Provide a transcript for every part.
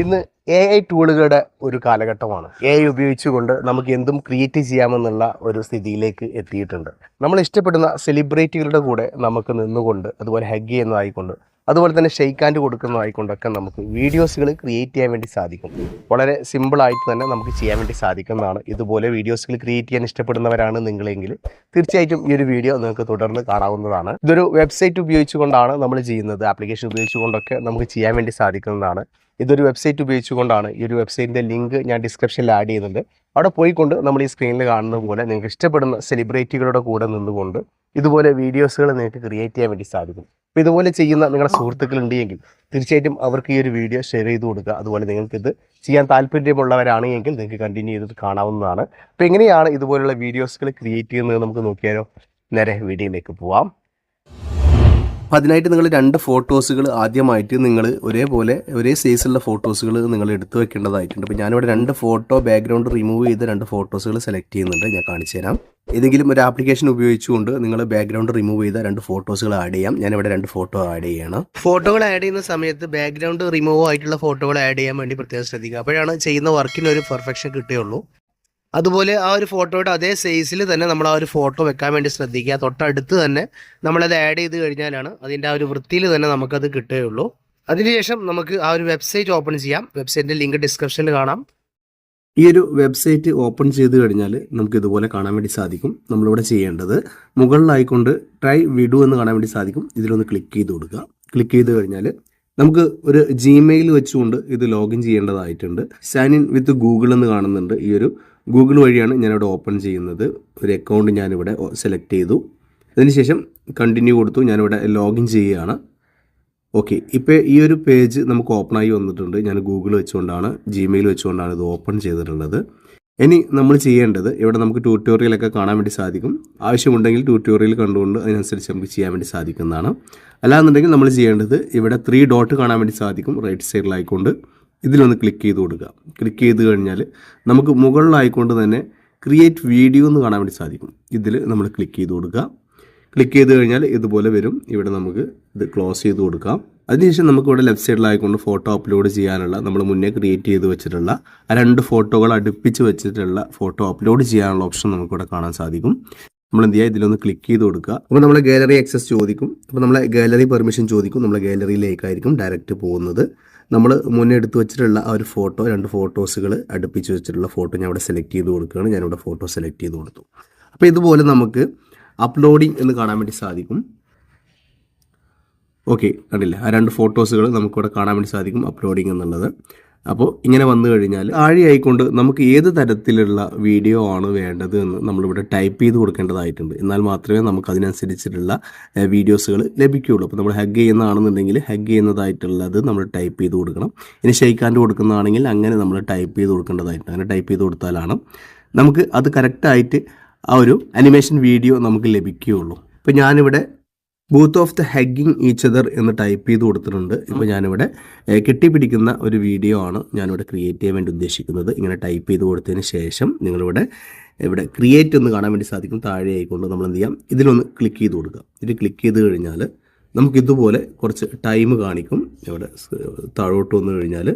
ഇന്ന് A I ടൂളുകളുടെ ഒരു കാലഘട്ടമാണ്. എ ഐ ഉപയോഗിച്ചുകൊണ്ട് നമുക്ക് എന്തും ക്രിയേറ്റ് ചെയ്യാമെന്നുള്ള ഒരു സ്ഥിതിയിലേക്ക് എത്തിയിട്ടുണ്ട്. നമ്മൾ ഇഷ്ടപ്പെടുന്ന സെലിബ്രിറ്റികളുടെ കൂടെ നമുക്ക് നിന്നുകൊണ്ട് അതുപോലെ ഹഗ് ചെയ്യുന്നതായിക്കൊണ്ട് അതുപോലെ തന്നെ ഷെയ്ക്ക് ഹാൻഡ് കൊടുക്കുന്നതായിക്കൊണ്ടൊക്കെ നമുക്ക് വീഡിയോസുകൾ ക്രിയേറ്റ് ചെയ്യാൻ വേണ്ടി സാധിക്കും. വളരെ സിമ്പിളായിട്ട് തന്നെ നമുക്ക് ചെയ്യാൻ വേണ്ടി സാധിക്കുന്നതാണ്. ഇതുപോലെ വീഡിയോസുകൾ ക്രിയേറ്റ് ചെയ്യാൻ ഇഷ്ടപ്പെടുന്നവരാണ് നിങ്ങളെങ്കിൽ തീർച്ചയായിട്ടും ഈ ഒരു വീഡിയോ നിങ്ങൾക്ക് തുടർന്ന് കാണാവുന്നതാണ്. ഇതൊരു വെബ്സൈറ്റ് ഉപയോഗിച്ചുകൊണ്ടാണ് നമ്മൾ ചെയ്യുന്നത്. ആപ്ലിക്കേഷൻ ഉപയോഗിച്ചുകൊണ്ടൊക്കെ നമുക്ക് ചെയ്യാൻ വേണ്ടി സാധിക്കുന്നതാണ്. ഇതൊരു വെബ്സൈറ്റ് ഉപയോഗിച്ചുകൊണ്ടാണ് ഈ ഒരു വെബ്സൈറ്റിന്റെ ലിങ്ക് ഞാൻ ഡിസ്ക്രിപ്ഷനിൽ ആഡ് ചെയ്യുന്നുണ്ട്. അവിടെ പോയിക്കൊണ്ട് നമ്മൾ ഈ സ്ക്രീനിൽ കാണുന്ന പോലെ നിങ്ങൾക്ക് ഇഷ്ടപ്പെടുന്ന സെലിബ്രിറ്റികളുടെ കൂടെ നിന്നുകൊണ്ട് ഇതുപോലെ വീഡിയോസുകൾ നിങ്ങൾക്ക് ക്രിയേറ്റ് ചെയ്യാൻ വേണ്ടി സാധിക്കും. അപ്പോൾ ഇതുപോലെ ചെയ്യുന്ന നിങ്ങളുടെ സുഹൃത്തുക്കൾ ഉണ്ടെങ്കിൽ തീർച്ചയായിട്ടും അവർക്ക് ഈ ഒരു വീഡിയോ ഷെയർ ചെയ്ത് കൊടുക്കുക. അതുപോലെ നിങ്ങൾക്ക് ഇത് ചെയ്യാൻ താല്പര്യമുള്ളവരാണെങ്കിൽ നിങ്ങൾക്ക് കണ്ടിന്യൂ ചെയ്തിട്ട് കാണാവുന്നതാണ്. അപ്പോൾ എങ്ങനെയാണ് ഇതുപോലുള്ള വീഡിയോസുകൾ ക്രിയേറ്റ് ചെയ്യുന്നത് നമുക്ക് നോക്കിയാലോ. നേരെ വീഡിയോയിലേക്ക് പോവാം. അപ്പോൾ അതിനായിട്ട് നിങ്ങൾ രണ്ട് ഫോട്ടോസുകൾ ആദ്യമായിട്ട് നിങ്ങൾ ഒരേപോലെ ഒരേ സൈസുള്ള ഫോട്ടോസുകൾ നിങ്ങൾ എടുത്തു വെക്കേണ്ടതായിട്ടുണ്ട്. അപ്പോൾ ഞാനിവിടെ രണ്ട് ഫോട്ടോ ബാക്ക്ഗ്രൗണ്ട് റിമൂവ് ചെയ്ത് രണ്ട് ഫോട്ടോസുകൾ സെലക്ട് ചെയ്യുന്നുണ്ട്. ഞാൻ കാണിച്ചു തരാം. ഏതെങ്കിലും ഒരു ആപ്ലിക്കേഷൻ ഉപയോഗിച്ചുകൊണ്ട് നിങ്ങൾ ബാക്ക്ഗ്രൗണ്ട് റിമൂവ് ചെയ്ത രണ്ട് ഫോട്ടോസുകൾ ആഡ് ചെയ്യാം. ഞാനിവിടെ രണ്ട് ഫോട്ടോ ആഡ് ചെയ്യണം. ഫോട്ടോകൾ ആഡ് ചെയ്യുന്ന സമയത്ത് ബാക്ക്ഗ്രൗണ്ട് റിമൂവ് ആയിട്ടുള്ള ഫോട്ടോകൾ ആഡ് ചെയ്യാൻ വേണ്ടി പ്രത്യേകം ശ്രദ്ധിക്കുക. അപ്പോഴാണ് ചെയ്യുന്ന വർക്കിന് ഒരു പെർഫെക്ഷൻ കിട്ടുകയുള്ളൂ. അതുപോലെ ആ ഒരു ഫോട്ടോയുടെ അതേ സൈസിൽ തന്നെ നമ്മൾ ആ ഒരു ഫോട്ടോ വെക്കാൻ വേണ്ടി ശ്രദ്ധിക്കുക. തൊട്ടടുത്ത് തന്നെ നമ്മളത് ആഡ് ചെയ്ത് കഴിഞ്ഞാലാണ് അതിന്റെ ആ ഒരു വൃത്തിയിൽ തന്നെ നമുക്കത് കിട്ടുകയുള്ളൂ. അതിനുശേഷം നമുക്ക് ആ ഒരു വെബ്സൈറ്റ് ഓപ്പൺ ചെയ്യാം. വെബ്സൈറ്റിന്റെ ലിങ്ക് ഡിസ്ക്രിപ്ഷനിൽ കാണാം. ഈ ഒരു വെബ്സൈറ്റ് ഓപ്പൺ ചെയ്ത് കഴിഞ്ഞാൽ നമുക്ക് ഇതുപോലെ കാണാൻ വേണ്ടി സാധിക്കും. നമ്മളിവിടെ ചെയ്യേണ്ടത് മുകളിലായിക്കൊണ്ട് ട്രൈ വിഡു എന്ന് കാണാൻ വേണ്ടി സാധിക്കും. ഇതിലൊന്ന് ക്ലിക്ക് ചെയ്ത് കൊടുക്കുക. ക്ലിക്ക് ചെയ്ത് കഴിഞ്ഞാൽ നമുക്ക് ഒരു ജിമെയിൽ വെച്ചുകൊണ്ട് ഇത് ലോഗിൻ ചെയ്യേണ്ടതായിട്ടുണ്ട്. സൈൻ ഇൻ വിത്ത് ഗൂഗിൾ എന്ന് കാണുന്നുണ്ട് ഈ ഒരു ഗൂഗിൾ വഴിയാണ് ഞാനിവിടെ ഓപ്പൺ ചെയ്യുന്നത്. ഒരു അക്കൗണ്ട് ഞാനിവിടെ സെലക്ട് ചെയ്തു. അതിനുശേഷം കണ്ടിന്യൂ കൊടുത്തു. ഞാനിവിടെ ലോഗിൻ ചെയ്യുകയാണ്. ഓക്കെ ഇപ്പോൾ ഈ ഒരു പേജ് നമുക്ക് ഓപ്പണായി വന്നിട്ടുണ്ട്. ഞാൻ ഗൂഗിൾ വെച്ചുകൊണ്ടാണ് ജിമെയിൽ വെച്ചുകൊണ്ടാണ് ഇത് ഓപ്പൺ ചെയ്തിട്ടുള്ളത്. ഇനി നമ്മൾ ചെയ്യേണ്ടത് ഇവിടെ നമുക്ക് ട്യൂട്ടോറിയലൊക്കെ കാണാൻ വേണ്ടി സാധിക്കും. ആവശ്യമുണ്ടെങ്കിൽ ട്യൂട്ടോറിയൽ കണ്ടുകൊണ്ട് അതിനനുസരിച്ച് നമുക്ക് ചെയ്യാൻ വേണ്ടി സാധിക്കുന്നതാണ്. അല്ലാന്നുണ്ടെങ്കിൽ നമ്മൾ ചെയ്യേണ്ടത് ഇവിടെ ത്രീ ഡോട്ട് കാണാൻ വേണ്ടി സാധിക്കും റൈറ്റ് സൈഡിലായിക്കൊണ്ട് ഇതിലൊന്ന് ക്ലിക്ക് ചെയ്ത് കൊടുക്കുക. ക്ലിക്ക് ചെയ്ത് കഴിഞ്ഞാൽ നമുക്ക് മുകളിലായിക്കൊണ്ട് തന്നെ ക്രിയേറ്റ് വീഡിയോ എന്ന് കാണാൻ വേണ്ടി സാധിക്കും. ഇതിൽ നമ്മൾ ക്ലിക്ക് ചെയ്ത് കൊടുക്കുക. ക്ലിക്ക് ചെയ്ത് കഴിഞ്ഞാൽ ഇതുപോലെ വരും. ഇവിടെ നമുക്ക് ഇത് ക്ലോസ് ചെയ്ത് കൊടുക്കാം. അതിനുശേഷം നമുക്ക് ഇവിടെ ലെഫ്റ്റ് സൈഡിലായിക്കൊണ്ട് ഫോട്ടോ അപ്ലോഡ് ചെയ്യാനുള്ള നമ്മൾ മുന്നേ ക്രിയേറ്റ് ചെയ്ത് വെച്ചിട്ടുള്ള ആ രണ്ട് ഫോട്ടോകൾ അടുപ്പിച്ച് വെച്ചിട്ടുള്ള ഫോട്ടോ അപ്ലോഡ് ചെയ്യാനുള്ള ഓപ്ഷൻ നമുക്കിവിടെ കാണാൻ സാധിക്കും. നമ്മൾ എന്ത് ചെയ്യുക? ഇതിലൊന്ന് ക്ലിക്ക് ചെയ്ത് കൊടുക്കുക. അപ്പോൾ നമ്മളെ ഗാലറി ആക്സസ് ചോദിക്കും. അപ്പോൾ നമ്മളെ ഗാലറി പെർമിഷൻ ചോദിക്കും. നമ്മളെ ഗാലറിയിലേക്കായിരിക്കും ഡയറക്റ്റ് പോകുന്നത്. നമ്മൾ മുന്നേ എടുത്തു വെച്ചിട്ടുള്ള ആ ഒരു ഫോട്ടോ രണ്ട് ഫോട്ടോസുകൾ അടുപ്പിച്ച് വെച്ചിട്ടുള്ള ഫോട്ടോ ഞാൻ ഇവിടെ സെലക്ട് ചെയ്ത് കൊടുക്കുകയാണ്. ഞാനിവിടെ ഫോട്ടോ സെലക്ട് ചെയ്ത് കൊടുത്തു. അപ്പോൾ ഇതുപോലെ നമുക്ക് അപ്ലോഡിങ് എന്ന് കാണാൻ വേണ്ടി സാധിക്കും. ഓക്കെ കണ്ടില്ല? ആ രണ്ട് ഫോട്ടോസുകൾ നമുക്കിവിടെ കാണാൻ വേണ്ടി സാധിക്കും അപ്ലോഡിങ് എന്നുള്ളത്. അപ്പോൾ ഇങ്ങനെ വന്നു കഴിഞ്ഞാൽ ആഴിയായിക്കൊണ്ട് നമുക്ക് ഏത് തരത്തിലുള്ള വീഡിയോ ആണ് വേണ്ടത് എന്ന് നമ്മളിവിടെ ടൈപ്പ് ചെയ്ത് കൊടുക്കേണ്ടതായിട്ടുണ്ട്. എന്നാൽ മാത്രമേ നമുക്ക് അതിനനുസരിച്ചിട്ടുള്ള വീഡിയോസുകൾ ലഭിക്കുകയുള്ളൂ. അപ്പോൾ നമ്മൾ ഹഗ് ചെയ്യുന്നതാണെന്നുണ്ടെങ്കിൽ ഹഗ് ചെയ്യുന്നതായിട്ടുള്ളത് നമ്മൾ ടൈപ്പ് ചെയ്ത് കൊടുക്കണം. ഇനി ഷെയ്ക്കാന്റെ കൊടുക്കുന്നതാണെങ്കിൽ അങ്ങനെ നമ്മൾ ടൈപ്പ് ചെയ്ത് കൊടുക്കേണ്ടതായിട്ടുണ്ട്. അങ്ങനെ ടൈപ്പ് ചെയ്ത് കൊടുത്താലാണ് നമുക്ക് അത് കറക്റ്റായിട്ട് ആ ഒരു അനിമേഷൻ വീഡിയോ നമുക്ക് ലഭിക്കുകയുള്ളൂ. ഇപ്പോൾ ഞാനിവിടെ booth of the hugging each other എന്ന് ടൈപ്പ് ചെയ്ത് കൊടുത്തിട്ടുണ്ട്. ഇപ്പോൾ ഞാനിവിടെ കെട്ടിപ്പിടിക്കുന്ന ഒരു വീഡിയോ ആണ് ഞാനിവിടെ ക്രിയേറ്റ് ചെയ്യാൻ വേണ്ടി ഉദ്ദേശിക്കുന്നത്. ഇങ്ങനെ ടൈപ്പ് ചെയ്ത് കൊടുത്തതിന് ശേഷം നിങ്ങളിവിടെ ഇവിടെ ക്രിയേറ്റ് എന്ന് കാണാൻ വേണ്ടി സാധിക്കും. താഴെ ആയിക്കൊണ്ട് നമ്മൾ എന്ത് ചെയ്യാം ഇതിലൊന്ന് ക്ലിക്ക് ചെയ്ത് കൊടുക്കുക. ഇതിൽ ക്ലിക്ക് ചെയ്ത് കഴിഞ്ഞാൽ നമുക്കിതുപോലെ കുറച്ച് ടൈം കാണിക്കും. ഇവിടെ താഴോട്ട് വന്നു കഴിഞ്ഞാൽ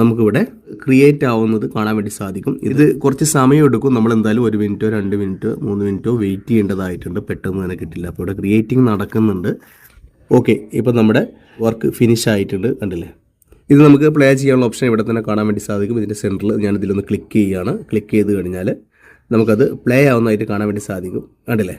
നമുക്കിവിടെ ക്രിയേറ്റ് ആവുന്നത് കാണാൻ വേണ്ടി സാധിക്കും. ഇത് കുറച്ച് സമയം എടുക്കും. നമ്മൾ എന്തായാലും ഒരു മിനിറ്റോ രണ്ട് മിനിറ്റോ മൂന്ന് മിനിറ്റോ വെയിറ്റ് ചെയ്യേണ്ടതായിട്ടുണ്ട്. പെട്ടെന്ന് തന്നെ കിട്ടില്ല. അപ്പോൾ ഇവിടെ ക്രിയേറ്റിംഗ് നടക്കുന്നുണ്ട്. ഓക്കെ ഇപ്പോൾ നമ്മുടെ വർക്ക് ഫിനിഷ് ആയിട്ടുണ്ട്. കണ്ടില്ലേ? ഇത് നമുക്ക് പ്ലേ ചെയ്യാനുള്ള ഓപ്ഷൻ ഇവിടെ തന്നെ കാണാൻ വേണ്ടി സാധിക്കും. ഇതിന്റെ സെന്ററിൽ ഞാൻ ഇതിലൊന്ന് ക്ലിക്ക് ചെയ്യുകയാണ് ക്ലിക്ക് ചെയ്ത് കഴിഞ്ഞാൽ നമുക്കത് പ്ലേ ആവുന്നതായിട്ട് കാണാൻ വേണ്ടി സാധിക്കും. കണ്ടില്ലേ?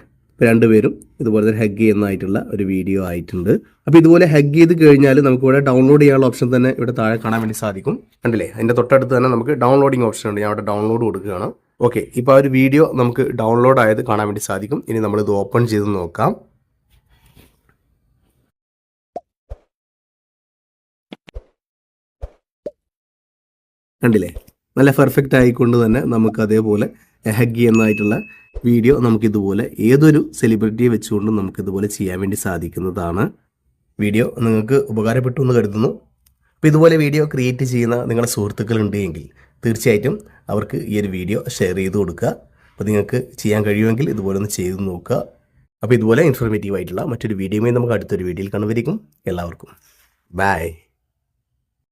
രണ്ടുപേരും ഇതുപോലെ തന്നെ ഹഗ് ചെയ്യുന്നതായിട്ടുള്ള ഒരു വീഡിയോ ആയിട്ടുണ്ട്. അപ്പോൾ ഇതുപോലെ ഹഗ് ചെയ്ത് കഴിഞ്ഞാൽ നമുക്ക് ഇവിടെ ഡൗൺലോഡ് ചെയ്യാനുള്ള ഓപ്ഷൻ തന്നെ ഇവിടെ താഴെ കാണാൻ വേണ്ടി സാധിക്കും. കണ്ടില്ലേ? അതിന്റെ തൊട്ടടുത്ത് തന്നെ നമുക്ക് ഡൗൺലോഡിങ് ഓപ്ഷൻ ഉണ്ട്. ഞാൻ അവിടെ ഡൗൺലോഡ് കൊടുക്കുകയാണ്. ഓക്കെ ഇപ്പോൾ ആ ഒരു വീഡിയോ നമുക്ക് ഡൗൺലോഡ് ആയത് കാണാൻ വേണ്ടി സാധിക്കും. ഇനി നമ്മളിത് ഓപ്പൺ ചെയ്ത് നോക്കാം. കണ്ടില്ലേ? നല്ല പെർഫെക്റ്റ് ആയിക്കൊണ്ട് തന്നെ നമുക്ക് അതേപോലെ ഹഗ് ചെയ്യുന്നതായിട്ടുള്ള വീഡിയോ നമുക്കിതുപോലെ ഏതൊരു സെലിബ്രിറ്റിയെ വെച്ചുകൊണ്ടും നമുക്കിതുപോലെ ചെയ്യാൻ വേണ്ടി സാധിക്കുന്നതാണ്. വീഡിയോ നിങ്ങൾക്ക് ഉപകാരപ്പെട്ടു എന്ന് കരുതുന്നു. അപ്പോൾ ഇതുപോലെ വീഡിയോ ക്രിയേറ്റ് ചെയ്യുന്ന നിങ്ങളുടെ സുഹൃത്തുക്കളുണ്ട് എങ്കിൽ തീർച്ചയായിട്ടും അവർക്ക് ഈ ഒരു വീഡിയോ ഷെയർ ചെയ്ത് കൊടുക്കുക. അപ്പോൾ നിങ്ങൾക്ക് ചെയ്യാൻ കഴിയുമെങ്കിൽ ഇതുപോലെ ഒന്ന് ചെയ്ത് നോക്കുക. അപ്പോൾ ഇതുപോലെ ഇൻഫോർമേറ്റീവ് ആയിട്ടുള്ള മറ്റൊരു വീഡിയോയുമായി നമുക്ക് അടുത്തൊരു വീഡിയോയിൽ കാണുമായിരിക്കും എല്ലാവർക്കും. ബൈ